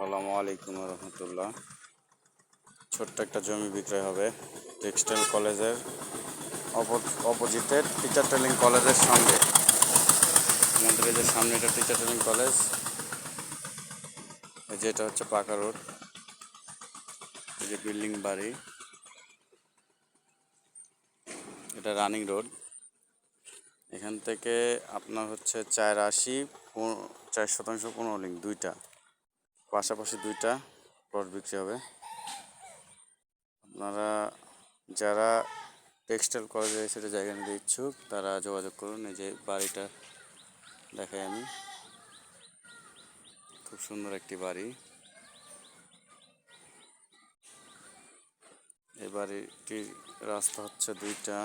আসসালামু আলাইকুম রহমতুল্লাহ। ছোট্ট একটা জমি বিক্রয় হবে টেক্সটাইল কলেজের অপোজিটে টিচার ট্রেনিং কলেজের সঙ্গে আমাদের যে সামনে এটা টিচার ট্রেনিং কলেজ, এই যে এটা হচ্ছে পাকা রোড। এই যে বিল্ডিং বাড়ি। এটা রানিং রোড। এখান থেকে আপনার হচ্ছে চার আশি চার শতাংশ পনেরো লিঙ্ক, দুইটা। পাশাপাশি দুইটা প্লট বিক্রি হবে। আপনারা যারা টেক্সটাইল কলেজে সেটা জায়গা নিতে ইচ্ছুক, তারা যোগাযোগ করুন, এই যে বাড়িটা দেখাই আমি। খুব সুন্দর একটি বাড়ি। এই বাড়িটির রাস্তা হচ্ছে দুইটা।